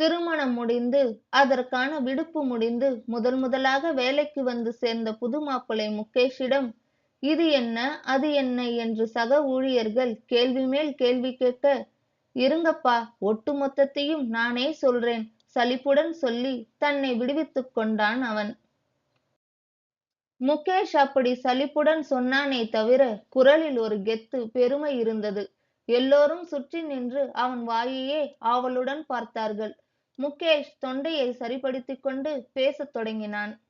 திருமணம் முடிந்து அதற்கான விடுப்பு முடிந்து முதல் முதலாக வேலைக்கு வந்து சேர்ந்த புது மாப்பிள்ளை முகேஷிடம் இது என்ன? அது என்ன? என்று சக ஊழியர்கள் கேள்வி மேல் கேள்வி கேட்க இருங்கப்பா ஒட்டு மொத்தத்தையும் நானே சொல்றேன் சலிப்புடன் சொல்லி தன்னை விடுவித்துக் கொண்டான் அவன். முகேஷ் அப்படி சலிப்புடன் சொன்னானே தவிர குரலில் ஒரு கெத்து பெருமை இருந்தது. எல்லோரும் சுற்றி நின்று அவன் வாயையே ஆவலுடன் பார்த்தார்கள். முகேஷ் தொண்டையை சரிப்படுத்திக் கொண்டு பேசத் தொடங்கினான்.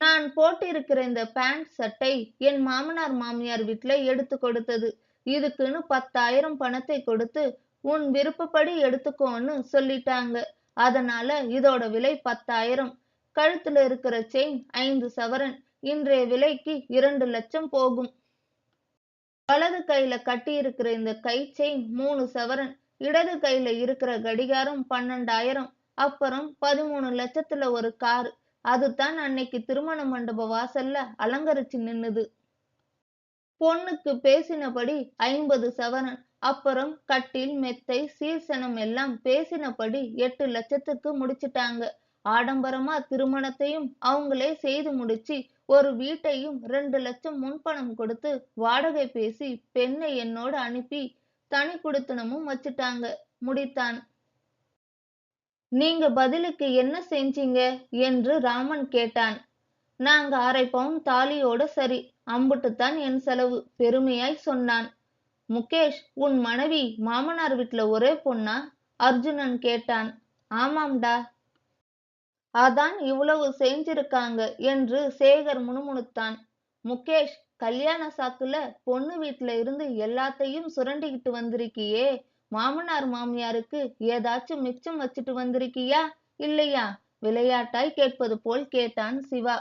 நான் போட்டிருக்கிற இந்த பேண்ட் சட்டை என் மாமனார் மாமியார் வீட்டுல எடுத்து கொடுத்தது. இதுக்குன்னு பத்தாயிரம் பணத்தை கொடுத்து உன் விருப்பப்படி எடுத்துக்கோன்னு சொல்லிட்டாங்க. அதனால இதோட விலை பத்தாயிரம். கழுத்துல இருக்கிற செயின் ஐந்து சவரன். இன்றைய விலைக்கு இரண்டு லட்சம் போகும். வலது கையில கட்டி இருக்கிற இந்த கை செயின் மூணு சவரன். இடது கையில இருக்கிற கடிகாரம் பன்னெண்டாயிரம் அப்புறம் பதிமூணு லட்சத்துல ஒரு கார். அதுதான் அன்னைக்கு திருமண மண்டப வாசல்ல அலங்கரிச்சு நின்னுது. பொண்ணுக்கு பேசினபடி ஐம்பது சவரன் அப்புறம் கட்டில் மெத்தை சீர்சனம் எல்லாம் பேசினபடி எட்டு லட்சத்துக்கு முடிச்சிட்டாங்க. ஆடம்பரமா திருமணத்தையும் அவங்களே செய்து முடிச்சு ஒரு வீட்டையும் ரெண்டு லட்சம் முன்பணம் கொடுத்து வாடகை பேசி பெண்ணை என்னோட அனுப்பி தனி குடுத்தனமும் வச்சுட்டாங்க. முடித்தான். நீங்க பதிலுக்கு என்ன செஞ்சீங்க? என்று ராமன் கேட்டான். நாங்க அரை பவுன் தாலியோட சரி அம்புட்டுத்தான் என் செலவு பெருமையாய் சொன்னான். முகேஷ் உன் மனைவி மாமனார் வீட்டுல ஒரே பொண்ணா? அர்ஜுனன் கேட்டான். ஆமாம்டா. அதான் இவ்வளவு செஞ்சிருக்காங்க என்று சேகர் முணுமுணுத்தான். முகேஷ் கல்யாண சாக்குல பொண்ணு வீட்டுல இருந்து எல்லாத்தையும் சுரண்டிக்கிட்டு வந்திருக்கியே. மாமனார் மாமியாருக்கு ஏதாச்சும் மிச்சம் வச்சுட்டு வந்திருக்கியா இல்லையா? விளையாட்டாய் கேட்பது போல் கேட்டான் சிவா.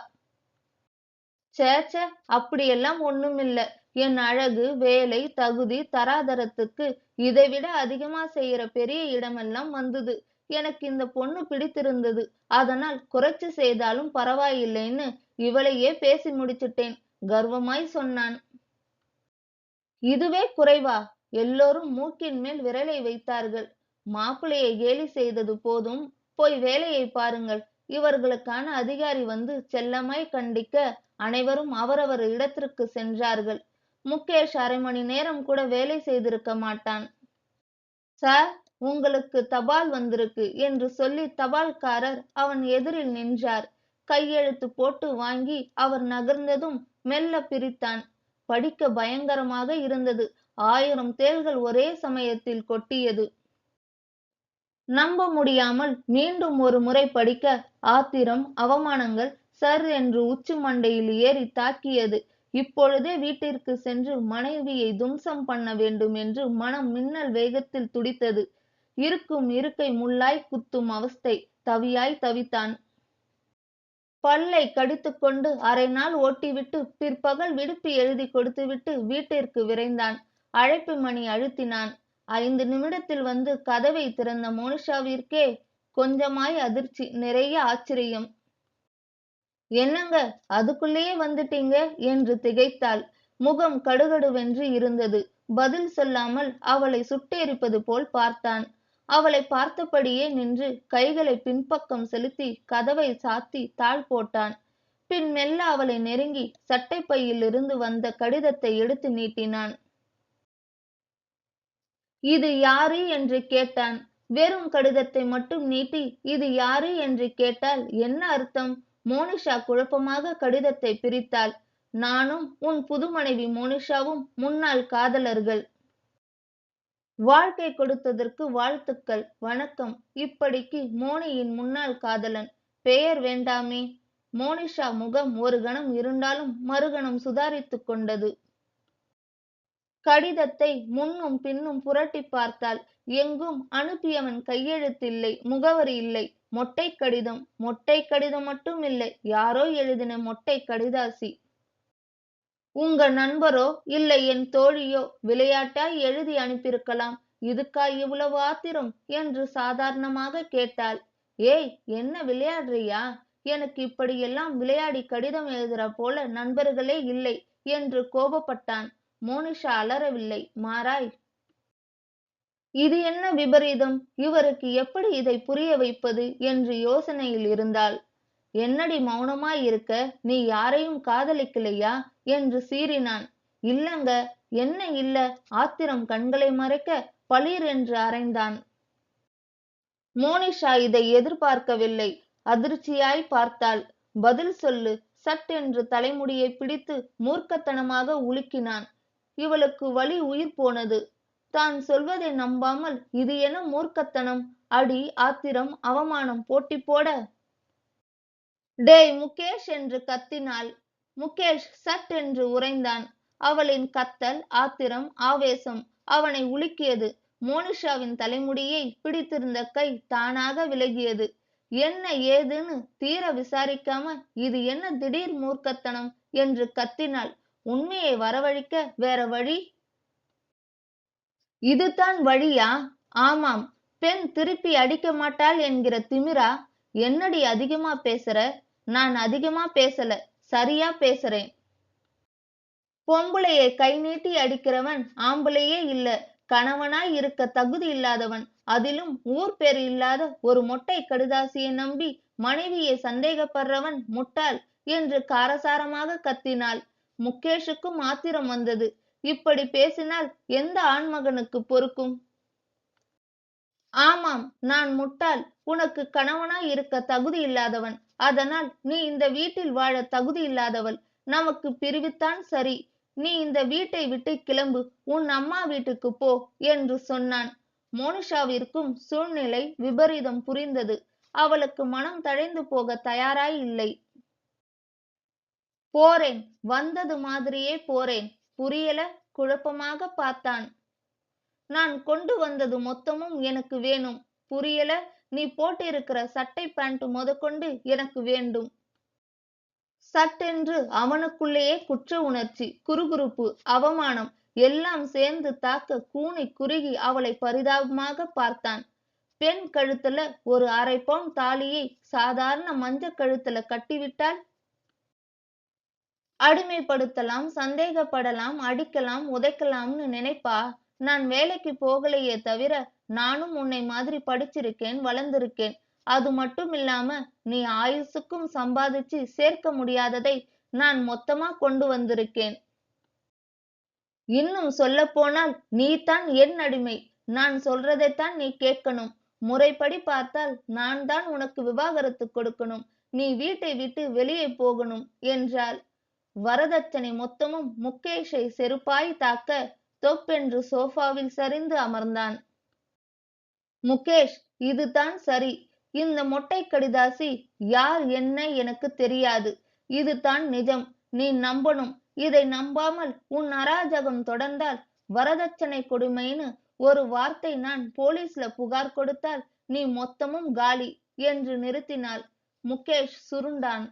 சேச்ச அப்படியெல்லாம் ஒண்ணுமில்ல. என் அழகு வேலை தகுதி தராதரத்துக்கு இதைவிட அதிகமா செய்யற பெரிய இடமெல்லாம் வந்தது. எனக்கு இந்த பொண்ணு பிடித்திருந்தது. அதனால் குறைச்சு செய்தாலும் பரவாயில்லைன்னு இவளையே பேசி முடிச்சிட்டேன். கர்வமாய் சொன்னான். இதுவே குறைவா? எல்லோரும் மூக்கின் மேல் விரலை வைத்தார்கள். மாப்பிள்ளையை கேலி செய்தது போதும். போய் வேலையை பாருங்கள். இவர்களுக்கான அதிகாரி வந்து செல்லமாய் கண்டிக்க அனைவரும் அவரவர் இடத்திற்கு சென்றார்கள். முகேஷ் அரை மணி நேரம் கூட வேலை செய்திருக்க மாட்டான். சார் உங்களுக்கு தபால் வந்திருக்கு என்று சொல்லி தபால்காரர் அவன் எதிரில் நின்றார். கையெழுத்து போட்டு வாங்கி அவர் நகர்ந்ததும் மெல்ல பிரித்தான். படிக்க பயங்கரமாக இருந்தது. ஆயிரம் தேள்கள் ஒரே சமயத்தில் கொட்டியது. நம்ப முடியாமல் மீண்டும் ஒரு முறை படிக்க ஆத்திரம் அவமானங்கள் சர் என்று உச்சி மண்டையில் ஏறி தாக்கியது. இப்பொழுதே வீட்டிற்கு சென்று மனைவியை தும்சம் பண்ண வேண்டும் என்று மனம் மின்னல் வேகத்தில் துடித்தது. இருக்கும் இருக்கை முள்ளாய் குத்தும் அவஸ்தை தவியாய் தவித்தான். பல்லை கடித்துக்கொண்டு அரை நாள் ஓட்டிவிட்டு பிற்பகல் விடுப்பு எழுதி கொடுத்துவிட்டு வீட்டிற்கு விரைந்தான். அழைப்பு மணி அழுத்தினான். ஐந்து நிமிடத்தில் வந்து கதவை திறந்த மோனிஷாவிற்கே கொஞ்சமாய் அதிர்ச்சி நிறைய ஆச்சரியம். என்னங்க அதுக்குள்ளேயே வந்துட்டீங்க? என்று திகைத்தாள். முகம் கடுகடுவென்று இருந்தது. பதில் சொல்லாமல் அவளை சுட்டெரிப்பது போல் பார்த்தான். அவளை பார்த்தபடியே நின்று கைகளை பின்பக்கம் செலுத்தி கதவை சாத்தி தாழ் போட்டான். பின் மெல்ல அவளை நெருங்கி சட்டைப்பையில் இருந்து வந்த கடிதத்தை எடுத்து நீட்டினான். இது யாரு என்று கேட்டான். வெறும் கடிதத்தை மட்டும் நீட்டி இது யாரு என்று கேட்டால் என்ன அர்த்தம் மோனிஷா குழப்பமாக கடிதத்தை பிரித்தாள். நானும் உன் புது மனைவி மோனிஷாவும் முன்னாள் காதலர்கள். வாழ்க்கை கொடுத்ததற்கு வாழ்த்துக்கள் வணக்கம். இப்படிக்கு மோனியின் முன்னாள் காதலன் பெயர் வேண்டாமே. மோனிஷா முகம் ஒரு கணம் இருந்தாலும் மறுகணம் சுதாரித்துக் கொண்டது. கடிதத்தை முன்னும் பின்னும் புரட்டி பார்த்தால் எங்கும் அனுப்பியவன் கையெழுத்தில்லை முகவரி இல்லை. மொட்டை கடிதம் மொட்டை கடிதம் மட்டும் இல்லை. யாரோ எழுதின மொட்டை கடிதாசி. உங்க நண்பரோ இல்லை என் தோழியோ விளையாட்டாய் எழுதி அனுப்பியிருக்கலாம். இதுக்கா இவ்வளவு ஆத்திரம்? என்று சாதாரணமாக கேட்டாள். ஏய் என்ன விளையாடுறியா? எனக்கு இப்படியெல்லாம் விளையாடி கடிதம் எழுதுற போல நண்பர்களே இல்லை என்று கோபப்பட்டான். மோனிஷா அலறவில்லை. மாறாய் இது என்ன விபரீதம்? இவருக்கு எப்படி இதை புரிய வைப்பது? என்று யோசனையில் இருந்தாள். என்னடி மௌனமாய் இருக்க? நீ யாரையும் காதலிக்கலையா? என்று சீறினான். இல்லங்க என்ன இல்ல? ஆத்திரம் கண்களை மறைக்க பளிர் என்று அறைந்தான் மோனிஷா இதை எதிர்பார்க்கவில்லை. அதிர்ச்சியாய் பார்த்தாள். பதில் சொல்லு. சட் என்று தலைமுடியை பிடித்து மூர்க்கத்தனமாக உலுக்கினான். இவளுக்கு வலி உயிர் போனது. தான் சொல்வதை நம்பாமல் இது என மூர்க்கத்தனம்? அடி ஆத்திரம் அவமானம் போட்டி போட. டேய் முகேஷ் என்று கத்தினாள். முகேஷ் சட் என்று உறைந்தான். அவளின் கத்தல் ஆத்திரம் ஆவேசம் அவனை உலுக்கியது. மோனிஷாவின் தலைமுடியை பிடித்திருந்த கை தானாக விலகியது. என்ன ஏதுன்னு தீர விசாரிக்காம இது என்ன திடீர் மூர்க்கத்தனம்? என்று கத்தினாள். உண்மையை வரவழிக்க வேற வழி? இதுதான் வழியா? ஆமாம். பெண் திருப்பி அடிக்க மாட்டாள் என்கிற திமிரா? என்னடி அதிகமா பேசுற? நான் அதிகமா பேசல சரியா பேசுறேன். பொம்பளையை கை நீட்டி அடிக்கிறவன் ஆம்பளையே இல்ல கணவனாய் இருக்க தகுதி இல்லாதவன். அதிலும் ஊர் பேர் இல்லாத ஒரு மொட்டை கடுதாசியை நம்பி மனைவியை சந்தேகப்படுறவன் முட்டாள் என்று காரசாரமாக கத்தினாள். முகேஷுக்கும் ஆத்திரம் வந்தது. இப்படி பேசினால் எந்த ஆண்மகனுக்கு பொறுக்கும்? ஆமாம் நான் முட்டாள். உனக்கு கணவனாய் இருக்க தகுதி இல்லாதவன். அதனால் நீ இந்த வீட்டில் வாழ தகுதி இல்லாதவள். நமக்கு பிரிவுத்தான் சரி. நீ இந்த வீட்டை விட்டு கிளம்பு. உன் அம்மா வீட்டுக்கு போ என்று சொன்னான். மோனிஷாவிற்கும் சூழ்நிலை விபரீதம் புரிந்தது. அவளுக்கு மனம் தழைந்து போக தயாராய் இல்லை. போறேன். வந்தது மாதிரியே போறேன். புரியல குழப்பமாக பார்த்தான். நான் கொண்டு வந்தது மொத்தமும் எனக்கு வேணும். புரியல நீ போட்டிருக்கிற சட்டை பேண்ட் முதற்கொண்டு எனக்கு வேண்டும். சட்டென்று அவனுக்குள்ளேயே குற்ற உணர்ச்சி குறுகுறுப்பு அவமானம் எல்லாம் சேர்ந்து தாக்க கூனி குறுகி அவளை பரிதாபமாக பார்த்தான். பெண் கழுத்துல ஒரு அரை பவுன் தாலியை சாதாரண மஞ்ச கழுத்துல கட்டிவிட்டால்? அடிமைப்படுத்தலாம் சந்தேகப்படலாம் அடிக்கலாம் உதைக்கலாம்னு நினைப்பா? நான் வேலைக்கு போகலையே தவிர நானும் உன்னை மாதிரி படிச்சிருக்கேன் வளர்ந்திருக்கேன். அது மட்டும் இல்லாம நீ ஆயுசுக்கும் சம்பாதிச்சு சேர்க்க முடியாததை நான் மொத்தமா கொண்டு வந்திருக்கேன். இன்னும் சொல்ல போனால் நீ தான் என் அடிமை. நான் சொல்றதைத்தான் நீ கேட்கணும். முறைப்படி பார்த்தால் நான் தான் உனக்கு விவாகரத்து கொடுக்கணும். நீ வீட்டை விட்டு வெளியே போகணும் என்றாள். வரதட்சணை மொத்தமும் முகேஷை செருப்பாய் தாக்க தொப்பென்று சோஃபாவில் சரிந்து அமர்ந்தான். முகேஷ் இதுதான் சரி. இந்த மொட்டை கடிதாசி யார் என்ன எனக்கு தெரியாது. இதுதான் நிஜம். நீ நம்பணும். இதை நம்பாமல் உன் அராஜகம் தொடர்ந்தால் வரதட்சணை கொடுமைன்னு ஒரு வார்த்தை நான் போலீஸ்ல புகார் கொடுத்தால் நீ மொத்தமும் காலி என்று நிறுத்தினாள் முகேஷ் சுருண்டான்.